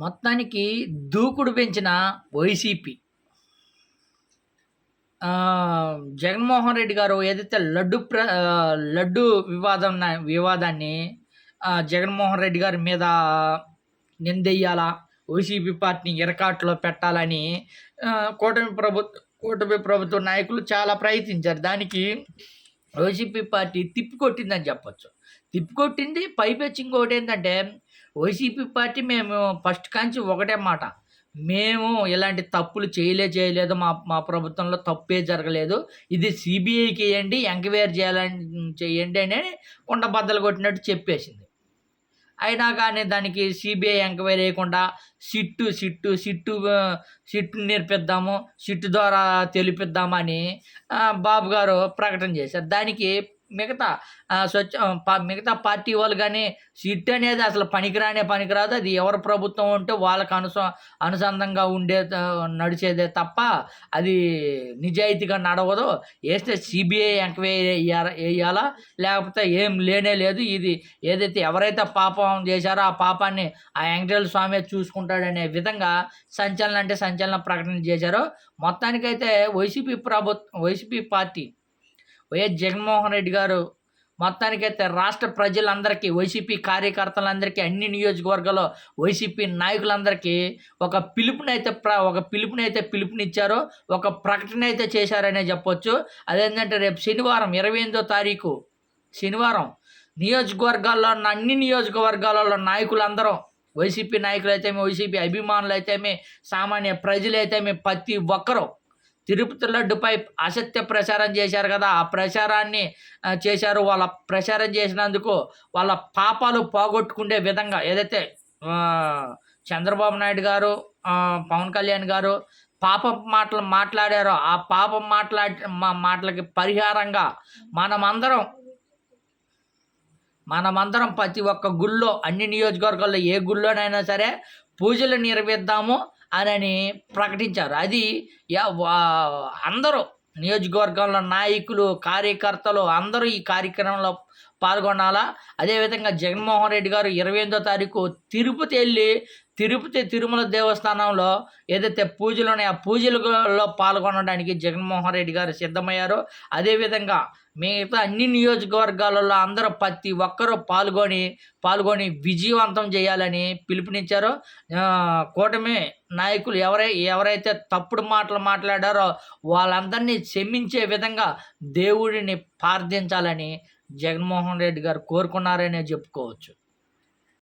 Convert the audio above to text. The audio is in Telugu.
మొత్తానికి దూకుడు పెంచిన వైసీపీ జగన్మోహన్ రెడ్డి గారు ఏదైతే లడ్డు ప్ర లడ్డు వివాదం వివాదాన్ని జగన్మోహన్ రెడ్డి గారి మీద నిందెయ్యాలా వైసీపీ పార్టీని ఇరకాట్లో పెట్టాలని కూటమి ప్రభుత్వ కూటమి ప్రభుత్వ నాయకులు చాలా ప్రయత్నించారు. దానికి వైసీపీ పార్టీ తిప్పికొట్టిందని చెప్పొచ్చు. తిప్పికొట్టింది పైపెచ్చి ఇంకోటి ఏంటంటే వైసీపీ పార్టీ మేము ఫస్ట్ కాంచి ఒకటే మాట. మేము ఇలాంటి తప్పులు చేయలే చేయలేదు మా మా ప్రభుత్వంలో తప్పే జరగలేదు. ఇది సిబిఐకి వేయండి ఎంక్వైరీ చేయాలని చేయండి అని కుండ బద్దలు కొట్టినట్టు చెప్పేసింది. అయినా కానీ దానికి సిబిఐ ఎంక్వైరీ వేయకుండా సిట్టు సిట్టు సిట్టు సిట్టు నేర్పిద్దాము సిట్టు ద్వారా తెలిపిద్దామని బాబు గారు ప్రకటన చేశారు. దానికి మిగతా స్వచ్ఛ మిగతా పార్టీ వాళ్ళు కానీ సిట్ అనేది అసలు పనికిరానే పనికిరాదు. అది ఎవరి ప్రభుత్వం ఉంటే వాళ్ళకు అనుస అనుసంధంగా ఉండే నడిచేదే తప్ప అది నిజాయితీగా నడవదు. వేస్తే సిబిఐ ఎంక్వైరీ వేయాలా లేకపోతే ఏం లేనే లేదు. ఇది ఏదైతే ఎవరైతే పాపం చేశారో ఆ పాపాన్ని ఆ వెంకటేశ్వర స్వామి చూసుకుంటాడనే విధంగా సంచలనం అంటే సంచలన ప్రకటన చేశారు. మొత్తానికైతే వైసీపీ ప్రభుత్వం YCP party YS Jaganmohan Reddy గారు మొత్తానికైతే రాష్ట్ర ప్రజలందరికీ వైసీపీ కార్యకర్తలందరికీ అన్ని నియోజకవర్గాల్లో వైసీపీ నాయకులందరికీ ఒక పిలుపునైతే ప్ర ఒక పిలుపునైతే పిలుపునిచ్చారు ఒక ప్రకటన అయితే చేశారనే చెప్పొచ్చు. అదేంటంటే రేపు శనివారం ఇరవై ఎనిమిదో తారీఖు శనివారం నియోజకవర్గాల్లో ఉన్న అన్ని నియోజకవర్గాలలో నాయకులందరం వైసీపీ నాయకులు అయితేమి వైసీపీ అభిమానులు అయితేమి సామాన్య ప్రజలైతేమి ప్రతి ఒక్కరూ తిరుపతి లడ్డుపై అసత్య ప్రచారం చేశారు కదా ఆ ప్రచారాన్ని చేశారు. వాళ్ళ ప్రచారం చేసినందుకు వాళ్ళ పాపాలు పోగొట్టుకునే విధంగా ఏదైతే చంద్రబాబు నాయుడు గారు పవన్ కళ్యాణ్ గారు పాపం మాటలు మాట్లాడారో ఆ పాపం మాట్లాడి మా మాటలకి పరిహారంగా మనమందరం మనమందరం ప్రతి ఒక్క గుళ్ళో అన్ని నియోజకవర్గాల్లో ఏ గుళ్ళోనైనా సరే పూజలు నిర్వహిద్దాము అని ప్రకటించారు. అది అందరూ నియోజకవర్గంలో నాయకులు కార్యకర్తలు అందరూ ఈ కార్యక్రమంలో పాల్గొనాలా? అదేవిధంగా జగన్మోహన్ రెడ్డి గారు ఇరవై ఎనిమిదో తారీఖు తిరుపతి వెళ్ళి తిరుపతి తిరుమల దేవస్థానంలో ఏదైతే పూజలు ఉన్నాయో ఆ పూజలలో పాల్గొనడానికి జగన్మోహన్ రెడ్డి గారు సిద్ధమయ్యారు. అదేవిధంగా మిగతా అన్ని నియోజకవర్గాలలో అందరూ ప్రతి ఒక్కరూ పాల్గొని పాల్గొని విజయవంతం చేయాలని పిలుపునిచ్చారో. కూటమి నాయకులు ఎవరై ఎవరైతే తప్పుడు మాటలు మాట్లాడారో వాళ్ళందరినీ క్షమించే విధంగా దేవుడిని ప్రార్థించాలని జగన్మోహన్ రెడ్డి గారు కోరుకున్నారనే చెప్పుకోవచ్చు.